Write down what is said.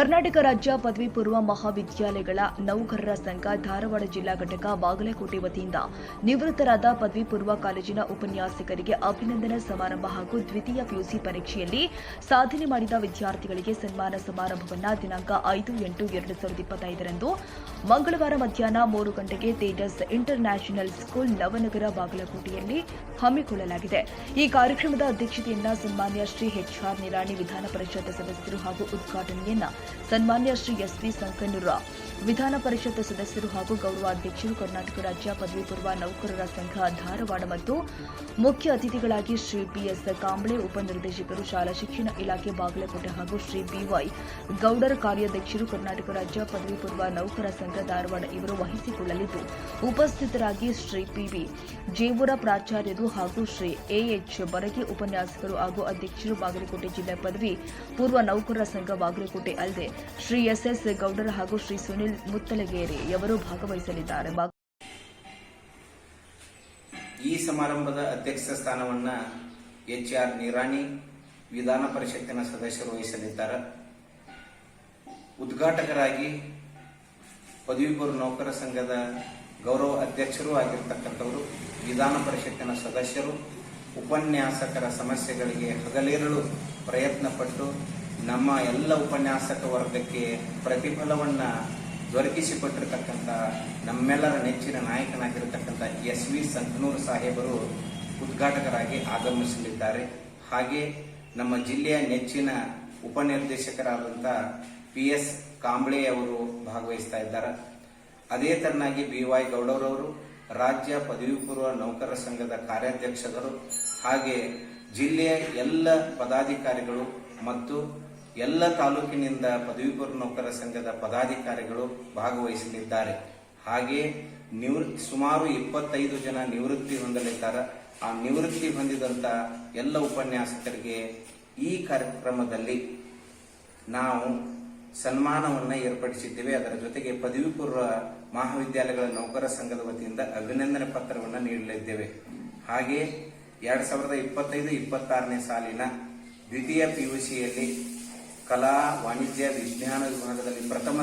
ಕರ್ನಾಟಕ ರಾಜ್ಯ ಪದವಿ ಪೂರ್ವ ಮಹಾವಿದ್ಯಾಲಯಗಳ ನೌಕರರ ಸಂಘ ಧಾರವಾಡ ಜಿಲ್ಲಾ ಘಟಕ ಬಾಗಲಕೋಟೆ ವತಿಯಿಂದ ನಿವೃತ್ತರಾದ ಪದವಿ ಪೂರ್ವ ಕಾಲೇಜಿನ ಉಪನ್ಯಾಸಕರಿಗೆ ಅಭಿನಂದನಾ ಸಮಾರಂಭ ಹಾಗೂ ದ್ವಿತೀಯ ಪಿಯುಸಿ ಪರೀಕ್ಷೆಯಲ್ಲಿ ಸಾಧನೆ ಮಾಡಿದ ವಿದ್ಯಾರ್ಥಿಗಳಿಗೆ ಸನ್ಮಾನ ಸಮಾರಂಭವನ್ನು ದಿನಾಂಕ ಐದು ಎಂಟು ಎರಡು ಸಾವಿರದ ಇಪ್ಪತ್ತೈದರಂದು ಮಂಗಳವಾರ ಮಧ್ಯಾಹ್ನ ಮೂರು ಗಂಟೆಗೆ ತೇಜಸ್ ಇಂಟರ್ ಸ್ಕೂಲ್ ನವನಗರ ಬಾಗಲಕೋಟೆಯಲ್ಲಿ ಹಮ್ಮಿಕೊಳ್ಳಲಾಗಿದೆ. ಈ ಕಾರ್ಯಕ್ರಮದ ಅಧ್ಯಕ್ಷತೆಯನ್ನ ಸನ್ಮಾನ್ಯ ಶ್ರೀ ಎಚ್ ಆರ್ ನಿರಾಣಿ ವಿಧಾನ ಪರಿಷತ್ ಸದಸ್ಯರು ಹಾಗೂ ಉದ್ಘಾಟನೆಯನ್ನ ಸನ್ಮಾನ್ಯ ಶ್ರೀ ಎಸ್ ಪಿ ಸಂಕನೂರ. ವಿಧಾನ ಪರಿಷತ್ ಸದಸ್ಯರು ಹಾಗೂ ಗೌರವಾಧ್ಯಕ್ಷರು ಕರ್ನಾಟಕ ರಾಜ್ಯ ಪದವಿ ಪೂರ್ವ ನೌಕರರ ಸಂಘ ಧಾರವಾಡ ಮತ್ತು ಮುಖ್ಯ ಅತಿಥಿಗಳಾಗಿ ಶ್ರೀ ಬಿಎಸ್ ಕಾಂಬ್ಳೆ ಉಪನಿರ್ದೇಶಕರು, ಶಾಲಾ ಶಿಕ್ಷಣ ಇಲಾಖೆ ಬಾಗಲಕೋಟೆ ಹಾಗೂ ಶ್ರೀ ಬಿವೈ ಗೌಡರ ಕಾರ್ಯಾಧ್ಯಕ್ಷರು, ಕರ್ನಾಟಕ ರಾಜ್ಯ ಪದವಿ ಪೂರ್ವ ನೌಕರ ಸಂಘ ಧಾರವಾಡ ಇವರು ವಹಿಸಿಕೊಳ್ಳಲಿದ್ದು, ಉಪಸ್ಥಿತರಾಗಿ ಶ್ರೀ ಪಿವಿ ಜೇವೂರ ಪ್ರಾಚಾರ್ಯರು ಹಾಗೂ ಶ್ರೀ ಎಎಚ್ ಬರಗಿ ಉಪನ್ಯಾಸಕರು ಹಾಗೂ ಅಧ್ಯಕ್ಷರು ಬಾಗಲಕೋಟೆ ಜಿಲ್ಲಾ ಪದವಿ ಪೂರ್ವ ನೌಕರರ ಸಂಘ ಬಾಗಲಕೋಟೆ ಅಲ್ಲದೆ ಶ್ರೀ ಎಸ್ಎಸ್ ಗೌಡರ್ ಹಾಗೂ ಶ್ರೀ ಸುನಿಲ್ ಮುತ್ತಲಗೇರಿ ಅವರು ಭಾಗವಹಿಸಲಿದ್ದಾರೆ. ಈ ಸಮಾರಂಭದ ಅಧ್ಯಕ್ಷ ಸ್ಥಾನವನ್ನ ಎಚ್ ಆರ್ ನಿರಾಣಿ ವಿಧಾನ ಪರಿಷತ್ತಿನ ಸದಸ್ಯರು ವಹಿಸಲಿದ್ದಾರೆ. ಉದ್ಘಾಟಕರಾಗಿ ಪದವಿಪೂರ್ವ ನೌಕರ ಸಂಘದ ಗೌರವ ಅಧ್ಯಕ್ಷರೂ ಆಗಿರ್ತಕ್ಕಂಥವರು, ವಿಧಾನ ಪರಿಷತ್ತಿನ ಸದಸ್ಯರು, ಉಪನ್ಯಾಸಕರ ಸಮಸ್ಯೆಗಳಿಗೆ ಹಗಲಿರಲು ಪ್ರಯತ್ನ ಪಟ್ಟು ನಮ್ಮ ಎಲ್ಲ ಉಪನ್ಯಾಸಕ ವರ್ಗಕ್ಕೆ ಪ್ರತಿಫಲವನ್ನ ದೊರಕಿಸಿಕೊಟ್ಟಿರ್ತಕ್ಕಂಥ ನಮ್ಮೆಲ್ಲರ ನೆಚ್ಚಿನ ನಾಯಕನಾಗಿರತಕ್ಕಂಥ ಎಸ್ ವಿ ಸಂತನೂರು ಸಾಹೇಬರು ಉದ್ಘಾಟಕರಾಗಿ ಆಗಮಿಸಲಿದ್ದಾರೆ. ಹಾಗೆ ನಮ್ಮ ಜಿಲ್ಲೆಯ ನೆಚ್ಚಿನ ಉಪನಿರ್ದೇಶಕರಾದಂಥ ಪಿ ಎಸ್ ಕಾಂಬ್ಳೆ ಅವರು ಭಾಗವಹಿಸ್ತಾ ಇದ್ದಾರೆ. ಅದೇ ತರನಾಗಿ ಬಿ ವೈ ಗೌಡರವರು, ರಾಜ್ಯ ಪದವಿ ಪೂರ್ವ ನೌಕರರ ಸಂಘದ ಕಾರ್ಯಾಧ್ಯಕ್ಷರು, ಹಾಗೆ ಜಿಲ್ಲೆಯ ಎಲ್ಲ ಪದಾಧಿಕಾರಿಗಳು ಮತ್ತು ಎಲ್ಲ ತಾಲೂಕಿನಿಂದ ಪದವಿ ಪೂರ್ವ ನೌಕರರ ಸಂಘದ ಪದಾಧಿಕಾರಿಗಳು ಭಾಗವಹಿಸಲಿದ್ದಾರೆ. ಹಾಗೆ ನಿವೃತ್ತಿ ಸುಮಾರು ಇಪ್ಪತ್ತೈದು ಜನ ನಿವೃತ್ತಿ ಹೊಂದಲಿದ್ದಾರೆ. ಆ ನಿವೃತ್ತಿ ಹೊಂದಿದಂತ ಎಲ್ಲ ಉಪನ್ಯಾಸಕರಿಗೆ ಈ ಕಾರ್ಯಕ್ರಮದಲ್ಲಿ ನಾವು ಸನ್ಮಾನವನ್ನು ಏರ್ಪಡಿಸಿದ್ದೇವೆ. ಅದರ ಜೊತೆಗೆ ಪದವಿ ಪೂರ್ವ ಮಹಾವಿದ್ಯಾಲಯಗಳ ನೌಕರ ಸಂಘದ ವತಿಯಿಂದ ಅಭಿನಂದನೆ ಪತ್ರವನ್ನು ನೀಡಲಿದ್ದೇವೆ. ಹಾಗೆ ಎರಡ್ ಸಾವಿರದ ಇಪ್ಪತ್ತೈದು ಇಪ್ಪತ್ತಾರನೇ ಸಾಲಿನ ದ್ವಿತೀಯ ಪಿಯುಸಿಯಲ್ಲಿ ಕಲಾ ವಾಣಿಜ್ಯ ವಿಜ್ಞಾನ ವಿಭಾಗದಲ್ಲಿ ಪ್ರಥಮ